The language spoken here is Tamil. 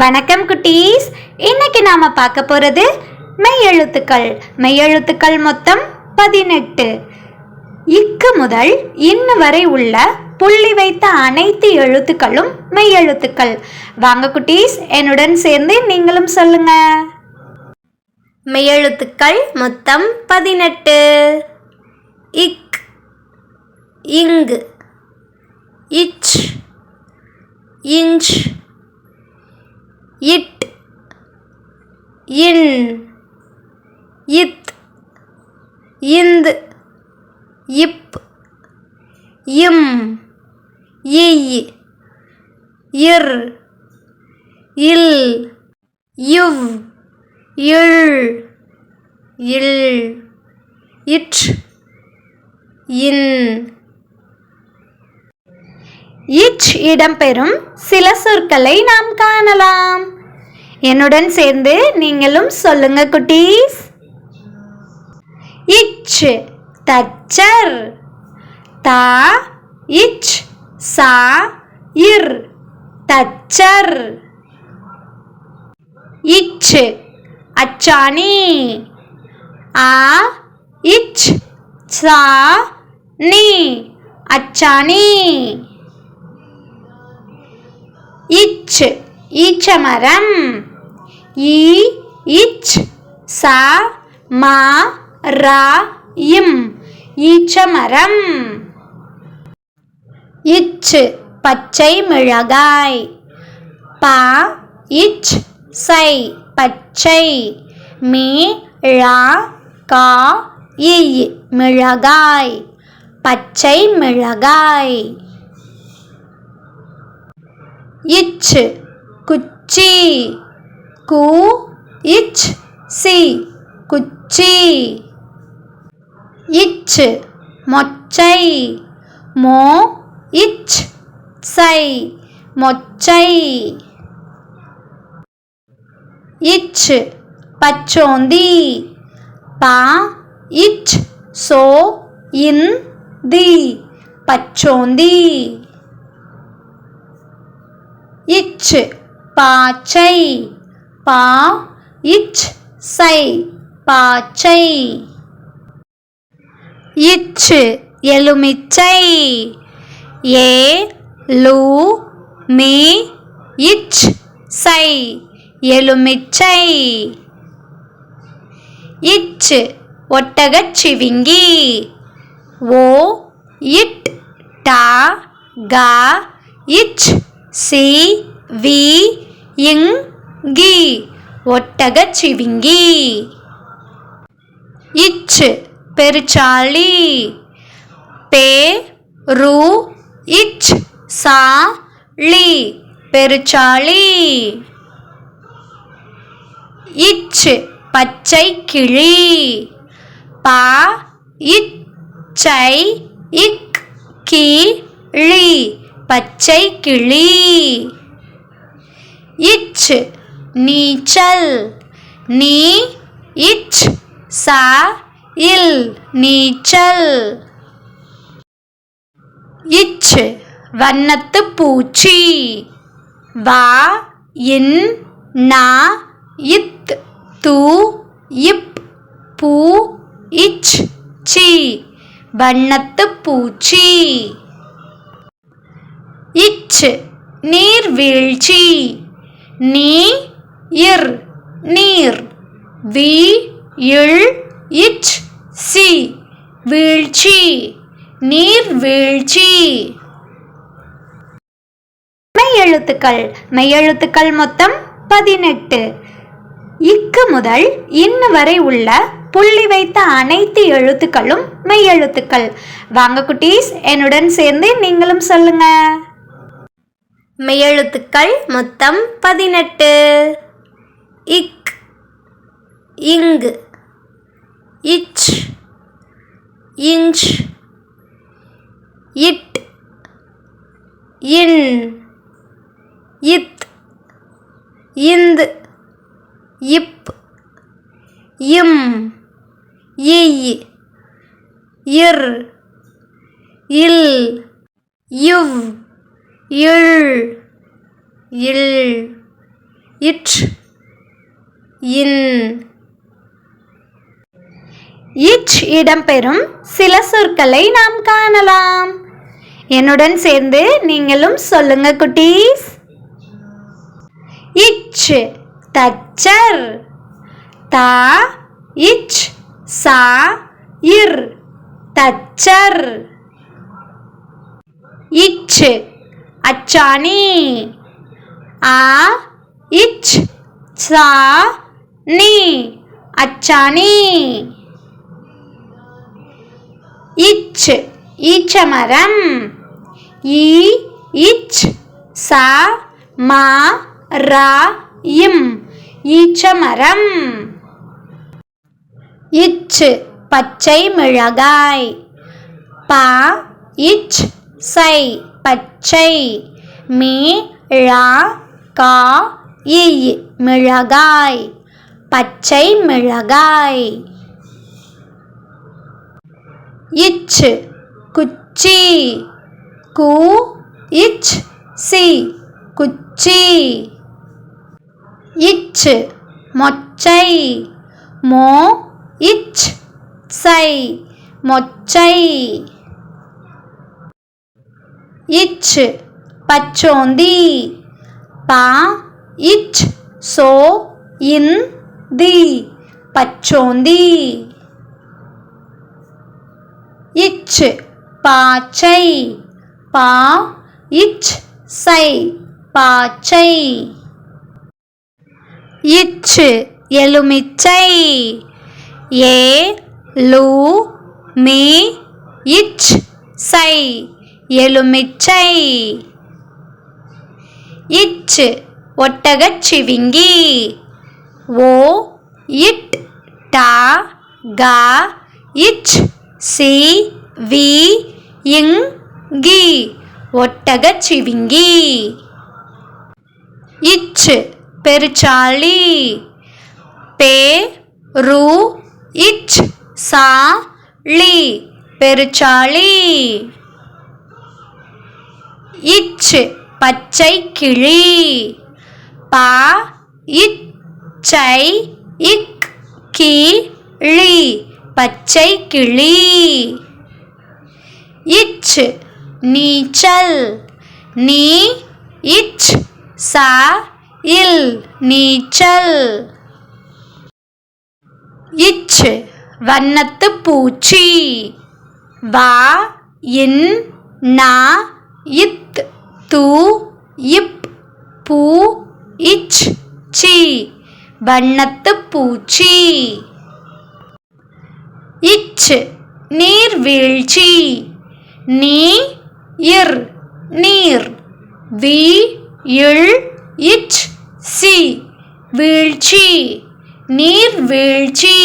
வணக்கம் குட்டீஸ். இன்னைக்கு நாம பார்க்க போறது மெய்யெழுத்துக்கள். மெய்யெழுத்துக்கள் மொத்தம் பதினெட்டு. இக்கு முதல் இன்னு வரை உள்ள புள்ளி வைத்த அனைத்து எழுத்துக்களும் மெய்யெழுத்துக்கள். வாங்க குட்டீஸ் என்னுடன் சேர்ந்து நீங்களும் சொல்லுங்க. மெய்யெழுத்துக்கள் மொத்தம் பதினெட்டு. இக் இங்கு இச் இஞ்ச் இட். இன். இத். இந்த். இப். இம். இய். இர். இல். இவ். இள். இல். இட். இன். இச் இடம்பெறும் சில சொற்களை நாம் காணலாம். என்னுடன் சேர்ந்து நீங்களும் சொல்லுங்க குட்டீஸ். இச் தச்சர். தா இச் சா இர் தச்சர். இச் அச்சாணி. ஆ இச் சா நீ அச்சாணி. இச் ஈச்சமரம் ஈ இச் சா மா ரா இம். ஈச்ச மரம் இச் பச்சை மிளகாய். பா இச் சை பச்சை. மீ ழா கா இ மிளகாய். பச்சை மிளகாய். இச்சு. குச்சி. கு. இச். சி. குச்சி. இச்சு. மொச்சை. மோ. இச். சை. மொச்சை. இச்சு. பச்சோந்தி. பா. இச். சோ. இன். தி. பச்சோந்தி. இச்சு. பாச்சை. பா இச் சை. பாச்சை. இச்சு எலுமிச்சை. ஏ லூ மீ இச் சை. எலுமிச்சை. இச்சு ஒட்டகச் சிவிங்கி. ஓ இட் டா கா இச் சி வி இங் கி ஒட்டகச் சிவிங்கி இச்சு பெருச்சாளி பே ரு இச் சா லி பெருச்சாளி இச்சு பச்சை கிளி பா இச்சை இக் கி ளி பச்சை கிளி. இச் நீச்சல். நீ இச் சா இல் நீச்சல். இச் வண்ணத்து பூச்சி. வா இன் நா இத் தூ இப் பூ இச் சி. வண்ணத்து பூச்சி. இச் நீர்வீழ்ச்சி நீ இர் நீர். வி இல் இச் சி. வீழ்ச்சி நீர்வீழ்ச்சி மெய்யெழுத்துக்கள். மெய்யெழுத்துக்கள் மொத்தம் பதினெட்டு. இக்கு முதல் இன்னு வரை உள்ள புள்ளி வைத்த அனைத்து எழுத்துக்களும் மெய்யெழுத்துக்கள். வாங்க குட்டீஸ் என்னுடன் சேர்ந்து நீங்களும் சொல்லுங்கள் மெய்யெழுத்துக்கள் மொத்தம் பதினெட்டு. இக் இங்கு இச் இஞ்ச் இட் இன் இத் இந்த் இப் இம் இய் இர் இல் இவ். இழ் இல் இற் இன். இச் இடம்பெறும் சில சொற்களை நாம் காணலாம். என்னுடன் சேர்ந்து நீங்களும் சொல்லுங்க குட்டீஸ். இச் தச்சர் தா இச் சா இர் தச்சர். இச் அச்சாணி. ஆ இச் சா நீ. அச்சாணி. இச் ஈச்சமரம். ஈ இச் சா மா ரா இம் ஈச்சமரம். இச் பச்சை மிளகாய். பா இச் சை. பச்சை மீ ழா கா இய் மிளகாய் பச்சை மிளகாய். இச் குச்சி கு இச் சி குச்சி. இச் மொச்சை மோ இச் சை மொச்சை. இச் பச்சோந்தி. பா இச் சோ இன் தி பச்சோந்தி. இச் பாச்சை. பா இச் சை. பாச்சை. இச் எலுமிச்சை. ஏ லூ மீ இச் சை. எலுமிச்சை இச்சு ஒட்டகச் சிவிங்கி. ஓ இட் டா கா இச் சி வி இங் கி ஒட்டகச் சிவிங்கி. இச்சு பெருச்சாளி. பே ரு இச் சா லி பெருச்சாளி. இச்சு பச்சை கிளி. பா இச்சை இக் கி ளி பச்சை கிளி. இச்சு நீச்சல். நீ இச் சா இல் நீச்சல். இச்சு வண்ணத்து பூச்சி. வா இன் நா இத் தூ இப் பூ இச் சி வண்ணத்து பூச்சி இச் நீர்வீழ்ச்சி நீ இர் நீர் வி இல் இச் சி வீழ்ச்சி நீர்வீழ்ச்சி